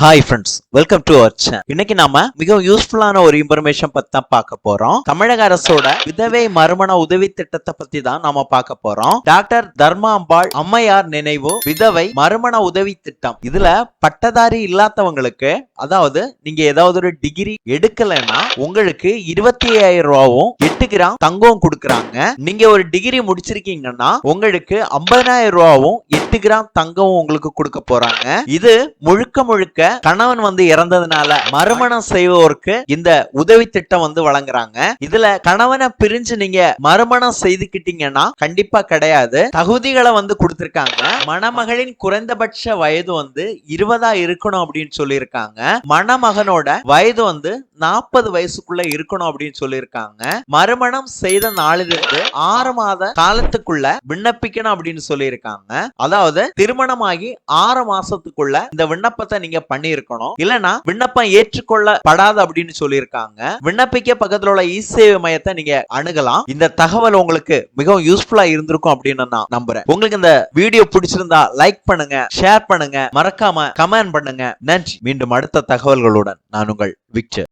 Hi friends welcome to our channel இன்னைக்கு நாம மிகவும் யூஸ்ஃபுல்லான ஒரு இன்ஃபர்மேஷன் பத்தி தான் பார்க்க போறோம். தமிழக அரசோட விதவை மறுமண உதவி திட்டத்தை பத்தி தான் நாம பார்க்க போறோம். டாக்டர் தர்மாம்பாள் அம்மையார் நினைவு விதவை மறுமண உதவி திட்டம். இதுல பட்டதாரி இல்லாதவங்களுக்கு அதாவது நீங்க ஏதாவது ஒரு டிகிரி எடுக்கலைன்னா உங்களுக்கு இருபத்தி ஐயாயிரம் ரூபாவும் எட்டு கிராம் தங்கம் கொடுக்கறாங்க. நீங்க ஒரு டிகிரி முடிச்சிருக்கீங்கன்னா உங்களுக்கு ஐம்பதாயிரம் ரூபாவும் எட்டு கிராம் தங்கம் உங்களுக்கு கொடுக்க போறாங்க. இது முழுக்க முழுக்க கணவன் வந்து இறந்ததுனால மறுமணம் செய்வோருக்கு இந்த உதவி திட்டம் வந்து வழங்குறாங்க. இதுல கணவனை பிரிஞ்சு நீங்க மறுமணம் செய்துக்கிட்டீங்கன்னா கண்டிப்பா கிடையாது. தகுதிகளை வந்து கொடுத்திருக்காங்க. மணமகளின் குறைந்தபட்ச வயது வந்து இருபதா இருக்கணும் அப்படின்னு சொல்லியிருக்காங்க. மணமகனோட வயது வந்து நாற்பது வயசுக்குள்ள இருக்கணும் அப்படின்னு சொல்லியிருக்காங்க. மறுமணம் செய்த நாளிலிருந்து ஆறு மாத காலத்துக்குள்ள விண்ணப்பிக்கணும் அப்படின்னு சொல்லியிருக்காங்க. அதாவது திருமணமாகி ஆறு மாசத்துக்குள்ள இந்த விண்ணப்பத்தை நீங்க பண்ணியிருக்கணும். இல்லனா விண்ணப்பம் ஏற்றுக்கொள்ளப்படாது அப்படின்னு சொல்லியிருக்காங்க. விண்ணப்பிக்க பக்கத்துல உள்ள இ சேவை மையத்தை நீங்க அணுகலாம். இந்த தகவல் உங்களுக்கு மிகவும் யூஸ்ஃபுல்லா இருந்திருக்கும் அப்படின்னு நான் நம்புறேன். உங்களுக்கு இந்த வீடியோ பிடிச்சிருந்தா லைக் பண்ணுங்க ஷேர் பண்ணுங்க. மறக்காம கமெண்ட் பண்ணுங்க. நன்றி. மீண்டும் அடுத்த தகவல்களுடன் நான் உங்கள் விக்டர்.